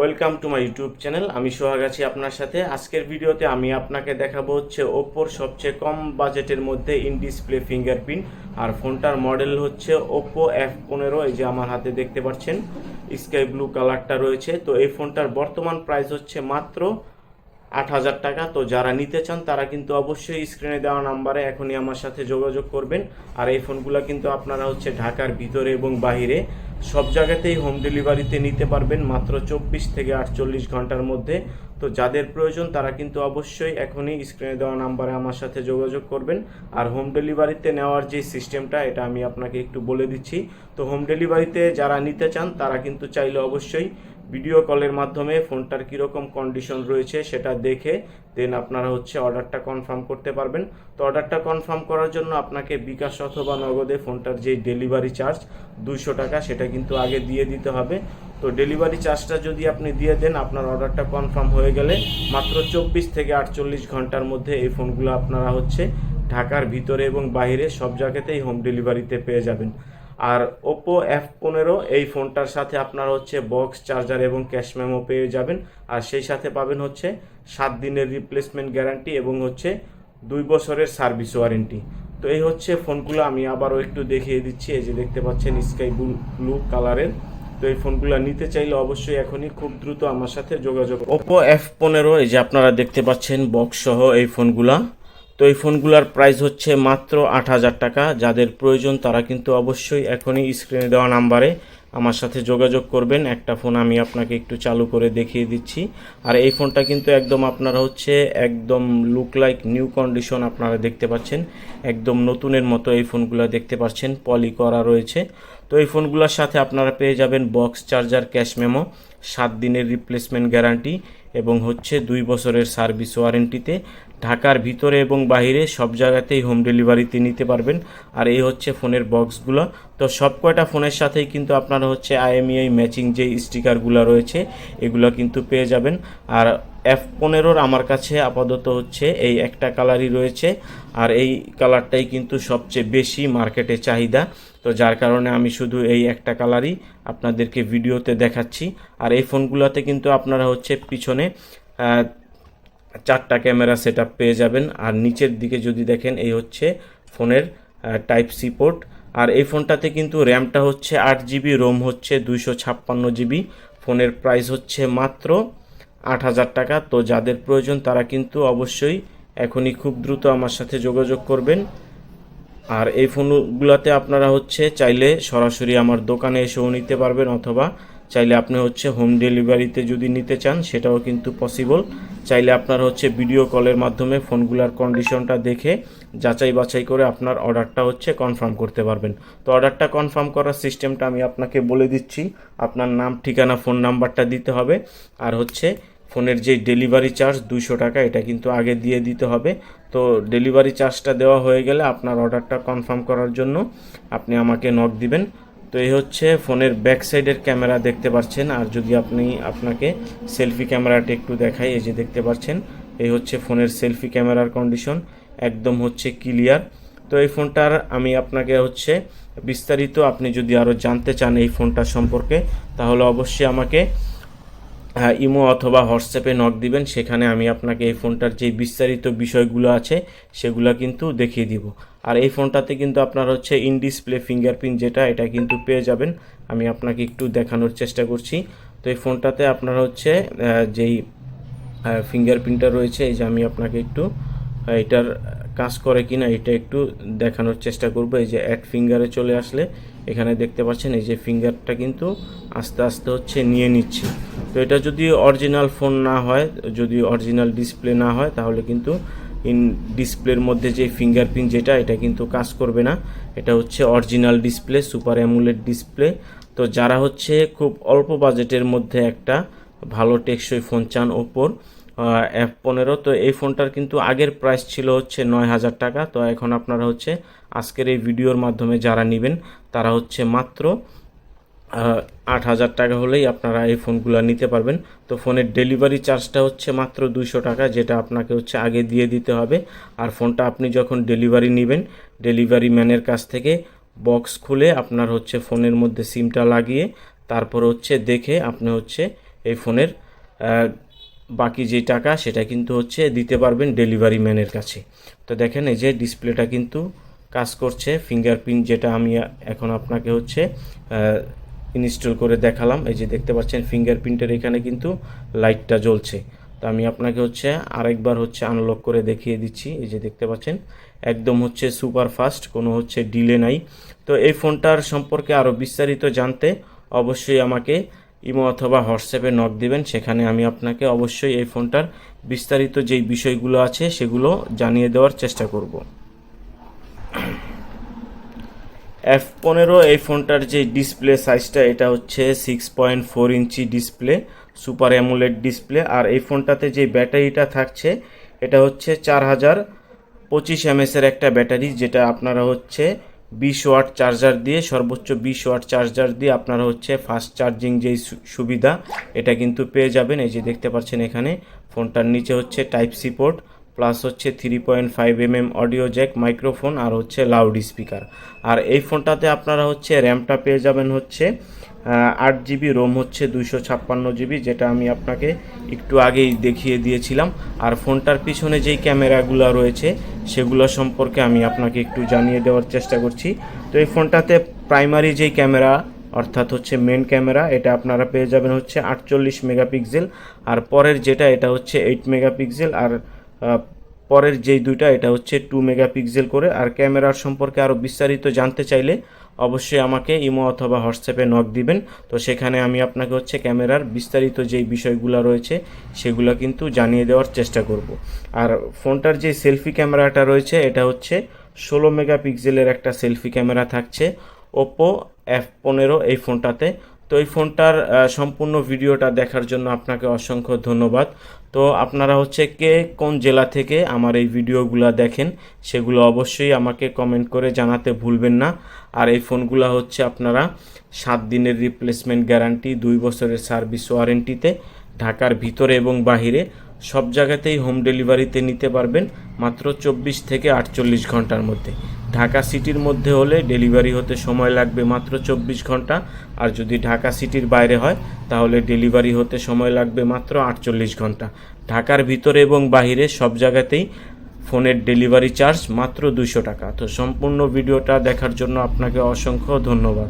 Welcome to my YouTube channel আমি সোহাগ আছি আপনার সাথে। আজকের ভিডিওতে আমি আপনাকে দেখাবো হচ্ছে ওপ্পোর সবচেয়ে কম বাজেটের মধ্যে ইন ডিসপ্লে ফিঙ্গারপ্রিন্ট আর ফোনটার মডেল হচ্ছে ওপো এফ পনেরো, এই যে আমার হাতে দেখতে পাচ্ছেন। স্কাই ব্লু কালারটা রয়েছে। তো এই ফোনটার বর্তমান প্রাইস হচ্ছে মাত্র আট হাজার টাকা। তো যারা নিতে চান, তারা কিন্তু অবশ্যই স্ক্রিনে দেওয়া নাম্বারে এখনই আমার সাথে যোগাযোগ করবেন। আর এই ফোনগুলো কিন্তু আপনারা হচ্ছে ঢাকার ভিতরে এবং বাহিরে সব জায়গাতেই হোম ডেলিভারিতে নিতে পারবেন মাত্র চব্বিশ থেকে আটচল্লিশ ঘণ্টার মধ্যে। তো যাদের প্রয়োজন, তারা কিন্তু অবশ্যই এখনই স্ক্রিনে দেওয়া নাম্বারে আমার সাথে যোগাযোগ করবেন। আর হোম ডেলিভারিতে নেওয়ার যে সিস্টেমটা এটা আমি আপনাকে একটু বলে দিচ্ছি। তো হোম ডেলিভারিতে যারা নিতে চান, তারা কিন্তু চাইলে অবশ্যই ভিডিও কলের মাধ্যমে ফোনটার কীরকম কন্ডিশন রয়েছে সেটা দেখে দেন আপনারা হচ্ছে অর্ডারটা কনফার্ম করতে পারবেন। তো অর্ডারটা কনফার্ম করার জন্য আপনাকে বিকাশ অথবা নগদে ফোনটার যে ডেলিভারি চার্জ দুইশো টাকা, সেটা কিন্তু আগে দিয়ে দিতে হবে। তো ডেলিভারি চার্জটা যদি আপনি দিয়ে দেন, আপনার অর্ডারটা কনফার্ম হয়ে গেলে মাত্র চব্বিশ থেকে আটচল্লিশ ঘণ্টার মধ্যে এই ফোনগুলো আপনারা হচ্ছে ঢাকার ভিতরে এবং বাইরে সব জায়গাতেই হোম ডেলিভারিতে পেয়ে যাবেন। আর ওপো এফ পনেরো এই ফোনটার সাথে আপনারা হচ্ছে বক্স চার্জার এবং ক্যাশ মেমো পেয়ে যাবেন। আর সেই সাথে পাবেন হচ্ছে সাত দিনের রিপ্লেসমেন্ট গ্যারান্টি এবং হচ্ছে দুই বছরের সার্ভিস ওয়ারেন্টি তো এই হচ্ছে ফোনগুলো আমি আবারও একটু দেখিয়ে দিচ্ছি। এই যে দেখতে পাচ্ছেন স্কাই ব্লু ব্লু কালারের তো এই ফোনগুলো নিতে চাইলে অবশ্যই এখনই খুব দ্রুত আমার সাথে যোগাযোগ ওপো এফ পনেরো, এই যে আপনারা দেখতে পাচ্ছেন বক্স সহ এই ফোনগুলা। তো এই ফোনগুলোর প্রাইস হচ্ছে মাত্র আট হাজার টাকা। যাদের প্রয়োজন তারা কিন্তু অবশ্যই এখনই স্ক্রিনে দেওয়া নাম্বারে আমার সাথে যোগাযোগ করবেন। একটা ফোন আমি আপনাকে একটু চালু করে দেখিয়ে দিচ্ছি। আর এই ফোনটা কিন্তু একদম আপনারা হচ্ছে একদম লুক লাইক নিউ কন্ডিশন আপনারা দেখতে পাচ্ছেন। একদম নতুনের মতো এই ফোনগুলো দেখতে পাচ্ছেন। পলি করা রয়েছে। তো এই ফোনগুলোর সাথে আপনারা পেয়ে যাবেন বক্স চার্জার ক্যাশ মেমো সাত দিনের রিপ্লেসমেন্ট গ্যারান্টি এবং হচ্ছে দুই বছরের সার্ভিস ওয়ারেন্টিতে ঢাকার ভিতরে এবং বাইরে সব জায়গাতেই হোম ডেলিভারিতে নিতে পারবেন। আর এই হচ্ছে ফোনের বক্সগুলো তো সব কয়টা ফোনের সাথেই কিন্তু আপনারা হচ্ছে আইএমইআই ম্যাচিং যে স্টিকারগুলো রয়েছে, এগুলো কিন্তু পেয়ে যাবেন। আর এফ পনেরোর আমার কাছে আপাতত হচ্ছে এই একটা কালারই রয়েছে। আর এই কালারটাই কিন্তু সবচেয়ে বেশি মার্কেটে চাহিদা। তো যার কারণে আমি শুধু এই একটা কালারই আপনাদেরকে ভিডিওতে দেখাচ্ছি। আর এই ফোনগুলোতে কিন্তু আপনারা হচ্ছে পিছনে চারটা ক্যামেরা সেট পেয়ে যাবেন। আর নিচের দিকে যদি দেখেন, এই হচ্ছে ফোনের টাইপ সি পোর্ট আর এই ফোনটাতে কিন্তু র্যামটা হচ্ছে আট জিবি রোম হচ্ছে দুইশো ছাপ্পান্ন জিবি ফোনের প্রাইস হচ্ছে মাত্র আট হাজার টাকা। তো যাদের প্রয়োজন, তারা কিন্তু অবশ্যই এখনই খুব দ্রুত আমার সাথে যোগাযোগ করবেন। আর এই ফোনগুলোতে আপনারা হচ্ছে চাইলে সরাসরি আমার দোকানে এসেও নিতে পারবেন, অথবা চাইলে আপনি হচ্ছে হোম ডেলিভারিতে যদি নিতে চান, সেটাও কিন্তু পসিবল চাইলে আপনার হচ্ছে ভিডিও কলের মাধ্যমে ফোনগুলোর কন্ডিশনটা দেখে যাচাই বাছাই করে আপনার অর্ডারটা হচ্ছে কনফার্ম করতে পারবেন। তো অর্ডারটা কনফার্ম করার সিস্টেমটা আমি আপনাকে বলে দিচ্ছি। আপনার নাম, ঠিকানা ফোন নাম্বারটা দিতে হবে। আর হচ্ছে ফোনের যে ডেলিভারি চার্জ দুশো টাকা, এটা কিন্তু আগে দিয়ে দিতে হবে। তো ডেলিভারি চার্জটা দেওয়া হয়ে গেলে আপনার অর্ডারটা কনফার্ম করার জন্য আপনি আমাকে নক দিবেন। তো এই হচ্ছে ফোনের ব্যাক সাইডের ক্যামেরা দেখতে পাচ্ছেন। আর যদি আপনি আপনাকে সেলফি ক্যামেরাটা একটু দেখাই, এই যে দেখতে পাচ্ছেন, এই হচ্ছে ফোনের সেলফি ক্যামেরার কন্ডিশন, একদম হচ্ছে ক্লিয়ার। তো এই ফোনটার আমি আপনাকে হচ্ছে বিস্তারিত আপনি যদি আরও জানতে চান এই ফোনটার সম্পর্কে, তাহলে অবশ্যই আমাকে ইমো অথবা হোয়াটসঅ্যাপে নক দিবেন, সেখানে আমি আপনাকে এই ফোনটার যে বিস্তারিত বিষয়গুলো আছে, সেগুলো কিন্তু দেখিয়ে দিব। আর এই ফোনটাতে কিন্তু আপনার হচ্ছে ইন ডিসপ্লে ফিঙ্গারপ্রিন্ট যেটা, এটা কিন্তু পেয়ে যাবেন। আমি আপনাকে একটু দেখানোর চেষ্টা করছি। তো এই ফোনটাতে আপনার হচ্ছে যেই ফিঙ্গারপ্রিন্টটা রয়েছে, এই যে আমি আপনাকে একটু এটার কাজ করে কিনা এটা একটু দেখানোর চেষ্টা করব। এই যে অ্যাড ফিঙ্গারে চলে আসলে এখানে দেখতে পাচ্ছেন, এই যে ফিঙ্গারটা কিন্তু আস্তে আস্তে হচ্ছে নিয়ে নিচ্ছে। তো এটা যদি অরিজিনাল ফোন না হয়, যদি অরিজিনাল ডিসপ্লে না হয়, তাহলে কিন্তু ইন ডিসপ্লের মধ্যে যে ফিঙ্গারপ্রিন্ট যেটা, এটা কিন্তু কাজ করবে না। এটা হচ্ছে original display super AMOLED display তো যারা হচ্ছে খুব অল্প বাজেটের মধ্যে একটা ভালো টেকসই ফোন চান ওপোর এফ পনেরো, তো এই ফোনটার কিন্তু আগের প্রাইস ছিল হচ্ছে নয় হাজার টাকা। তো এখন আপনারা হচ্ছে আজকের এই ভিডিওর মাধ্যমে যারা নেবেন, তারা হচ্ছে মাত্র আট হাজার টাকা হলেই আপনারা এই ফোনগুলো নিতে পারবেন। তো ফোনের ডেলিভারি চার্জটা হচ্ছে মাত্র দুইশো টাকা, যেটা আপনাকে হচ্ছে আগে দিয়ে দিতে হবে। আর ফোনটা আপনি যখন ডেলিভারি নেবেন ডেলিভারি ম্যানের কাছ থেকে বক্স খুলে আপনার হচ্ছে ফোনের মধ্যে সিমটা লাগিয়ে, তারপর হচ্ছে দেখে আপনি হচ্ছে এই ফোনের বাকি যে টাকা, সেটা কিন্তু হচ্ছে দিতে পারবেন ডেলিভারি ম্যানের কাছে। তো দেখেন এই যে ডিসপ্লেটা কিন্তু কাজ করছে ফিঙ্গারপ্রিন্ট যেটা আমি এখন আপনাকে হচ্ছে ইনস্টল করে দেখালাম। এই যে দেখতে পাচ্ছেন ফিঙ্গারপ্রিন্টের এখানে কিন্তু লাইটটা জ্বলছে। তো আমি আপনাকে হচ্ছে আরেকবার হচ্ছে আনলক করে দেখিয়ে দিচ্ছি। এই যে দেখতে পাচ্ছেন, একদম হচ্ছে সুপার ফাস্ট কোনো হচ্ছে ডিলে নাই। তো এই ফোনটার সম্পর্কে আরও বিস্তারিত জানতে অবশ্যই আমাকে ইমো অথবা হোয়াটসঅ্যাপে নক দিবেন, সেখানে আমি আপনাকে অবশ্যই এই ফোনটার বিস্তারিত যেই বিষয়গুলো আছে সেগুলো জানিয়ে দেওয়ার চেষ্টা করব। এফ পনেরো এই ফোনটার যে ডিসপ্লে সাইজটা, এটা হচ্ছে six point four inch display, super AMOLED display, আর এই ফোনটাতে যে ব্যাটারিটা থাকছে, এটা হচ্ছে চার হাজার পঁচিশ এমএসের একটা ব্যাটারি, যেটা আপনারা হচ্ছে বিশ ওয়াট চার্জার দিয়ে, সর্বোচ্চ বিশ ওয়াট চার্জার দিয়ে আপনারা হচ্ছে ফাস্ট চার্জিং যেই সুবিধা, এটা কিন্তু পেয়ে যাবেন। এই যে দেখতে পাচ্ছেন এখানে, ফোনটার নিচে হচ্ছে টাইপ সি পোর্ট প্লাস হচ্ছে three point five M M audio jack microphone আর হচ্ছে লাউড স্পিকার আর এই ফোনটাতে আপনারা হচ্ছে র্যামটা পেয়ে যাবেন হচ্ছে আট জিবি রোম হচ্ছে দুইশো ছাপ্পান্ন জিবি, যেটা আমি আপনাকে একটু আগেই দেখিয়ে দিয়েছিলাম। আর ফোনটার পিছনে যেই ক্যামেরাগুলো রয়েছে, সেগুলো সম্পর্কে আমি আপনাকে একটু জানিয়ে দেওয়ার চেষ্টা করছি। তো এই ফোনটাতে প্রাইমারি যেই ক্যামেরা, অর্থাৎ হচ্ছে মেন ক্যামেরা, এটা আপনারা পেয়ে যাবেন হচ্ছে আটচল্লিশ মেগাপিক্সেল। আর পরের যেটা, এটা হচ্ছে এইট মেগাপিক্সেল। আর পরের যেই দুইটা, এটা হচ্ছে টু মেগাপিক্সেল করে। আর ক্যামেরার সম্পর্কে আরও বিস্তারিত জানতে চাইলে অবশ্যই আমাকে ইমো অথবা হোয়াটসঅ্যাপে নক দিবেন। তো সেখানে আমি আপনাকে হচ্ছে ক্যামেরার বিস্তারিত যেই বিষয়গুলো রয়েছে, সেগুলো কিন্তু জানিয়ে দেওয়ার চেষ্টা করব। আর ফোনটার যে সেলফি ক্যামেরাটা রয়েছে, এটা হচ্ছে ষোলো মেগাপিক্সেলের একটা সেলফি ক্যামেরা থাকছে। ওপো এফ পনেরো এই ফোনটাতে। তো এই ফোনটার সম্পূর্ণ ভিডিওটা দেখার জন্য আপনাকে অসংখ্য ধন্যবাদ। তো আপনারা হচ্ছে কে কোন জেলা থেকে আমার এই ভিডিওগুলো দেখেন, সেগুলো অবশ্যই আমাকে কমেন্ট করে জানাতে ভুলবেন না। আর এই ফোনগুলো হচ্ছে আপনারা সাত দিনের রিপ্লেসমেন্ট গ্যারান্টি দুই বছরের সার্ভিস ওয়ারেন্টিতে ঢাকার ভিতরে এবং বাহিরে সব জায়গাতেই হোম ডেলিভারিতে নিতে পারবেন, মাত্র চব্বিশ থেকে আটচল্লিশ ঘণ্টার মধ্যে। ঢাকা সিটির মধ্যে হলে ডেলিভারি হতে সময় লাগবে মাত্র চব্বিশ ঘণ্টা। আর যদি ঢাকা সিটির বাইরে হয়, তাহলে ডেলিভারি হতে সময় লাগবে মাত্র আটচল্লিশ ঘণ্টা। ঢাকার ভিতরে এবং বাহিরে সব জায়গাতেই ফোনের ডেলিভারি চার্জ মাত্র দুশো টাকা। তো সম্পূর্ণ ভিডিওটা দেখার জন্য আপনাকে অসংখ্য ধন্যবাদ।